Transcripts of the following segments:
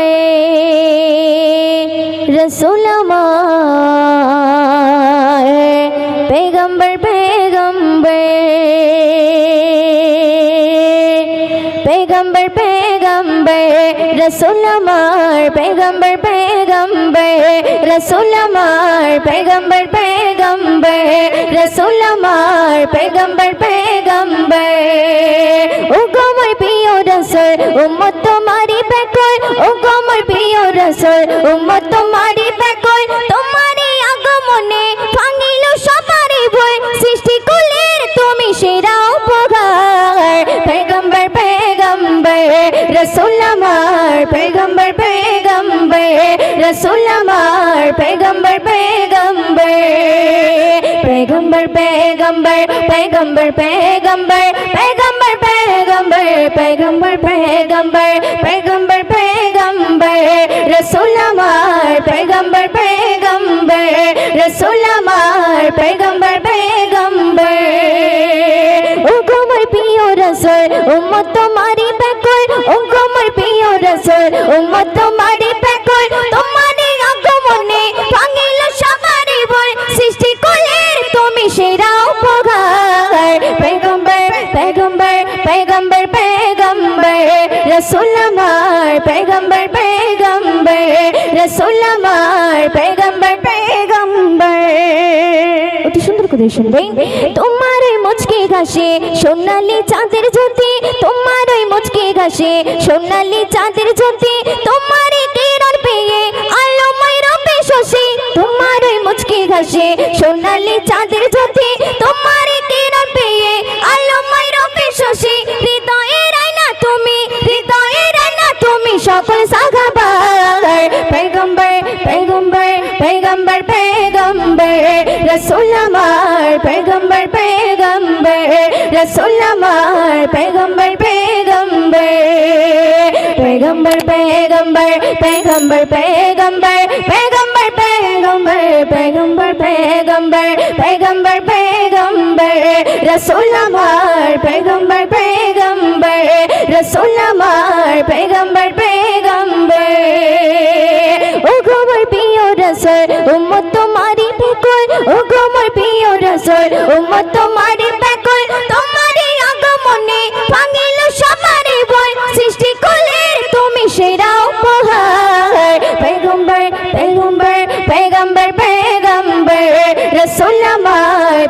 गए रसूल पैगंबर पैगंबर पैगंबर पैगंबर रसूल पैगंबर पैगंबर रसूल पैगंबर पैगंबर रसूल पैगंबर রসুল উম্মত তোমারি বেকল ও গোমর প্রিয় রসুল, উম্মত তোমারি বেকল তোমারি আগমনে ভাঙিল সবারই ভয় সৃষ্টি কুলের তুমি সেরা উপহার। পেগম্বর পেগম্বর, রসুল আমার, পেগম্বর পেগম্বর, রসুল আমার পেগম্বর পেগম্বর পেগম্বর পেগম্বর পেগম্বর পেগম্বর পেগম্বর পেগম্বর পেগম্বর পেগম্বর পেগম্বর পেগম্বর রসুল আমার পেগম্বর পেগম্বর রসুল আমার পেগম্বর পেগম্বর ও গোমর প্রিয় রসুল উম্মত তোমারি বেকল ও গোমর প্রিয় রসুল পেগম্বর রসুল আমার পেগম্বর পেগম্বর রসুল আমার পেগম্বর পেগম্বর অতি সুন্দর করে শুনবেন তোমার ওই ঘাসে সোনালি চাঁদের জ্যোতি, তোমার ওই মুচকি ঘাসে সোনালি চাঁদের জ্যোতি, তোমার কিরণ পেয়ে আলোময় রবে শশী তোমার ওই মুচকি ঘাসে সোনালি চাঁদের জ্যোতি পেগম্বর পেগম্বর রসুল আমার পেগম্বর পেগম্বর রসুল আমার পেগম্বর পেগম্বর পেগম্বর পেগম্বর পেগম্বর পেগম্বর পেগম্বর পেগম্বর পেগম্বর পেগম্বর পেগম্বর পেগম্বর রসুল আমার পেগম্বর রসুল উম্মত তোমারি বেকল ও গোমর প্রিয় রসুল উম্মত তোমারি বেকল তোমারি আগমনে ভাঙিল সবারই ভয় সৃষ্টি কুলের তুমি সেরা উপহার পেগম্বর পেগম্বর পেগম্বর পেগম্বর রসুল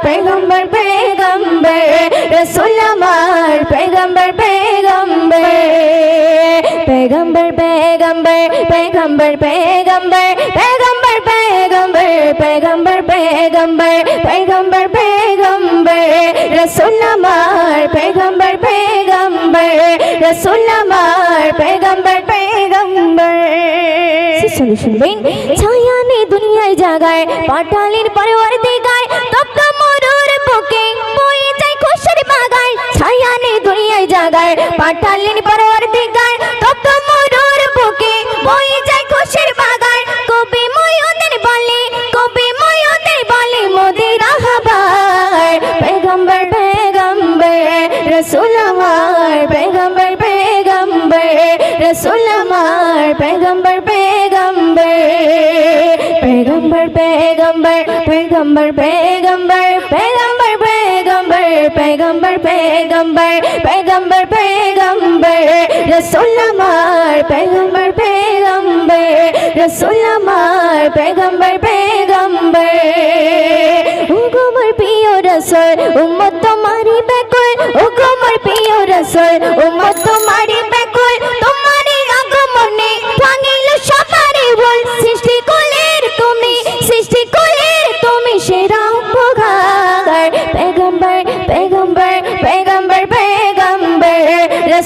পেগম্বর পেগম্বর রসুল আমার পেগম্বর পেগম্বর পেগম্বর পেগম্বর পেগম্বর পেগম্বর पैगम्बर पैगम्बर पैगम्बर पैगम्बर पैगम्बर रसूल अमार पैगम्बर पैगम्बर रसूल अमार पैगम्बर पैगम्बर শুনে শুনবেন ছায়া নেই দুনিয়ায় জাগায় পাটালির পরওয়ার দিগায় তপ্ত মরুর বুকে বয়ে যায় খুশির বাগায় ছায়া নেই দুনিয়ায় জাগায় পাটালির পরওয়ার দিগায় তপ্ত মরুর বুকে বয়ে যায় খুশির আমার পেগম্বর পেগম্বর পেগম্বর পেগম্বর পেগম্বর পেগম্বর পেগম্বর পেগম্বর পেগম্বর পেগম্বর পেগম্বর পেগম্বর রসুল আমার পেগম্বর পেগম্বর রসুল আমার পেগম্বর পেগম্বর ও গোমর প্রিয় রসুল উম্মত তোমারি বেকল ও গোমর প্রিয় রসুল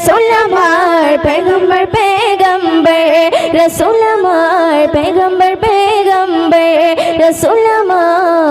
ரசோலமார் பேகம்பர் பேகம்பர் ரசோலமார் பேகம்பர் பேகம்பர் ரசோலமார்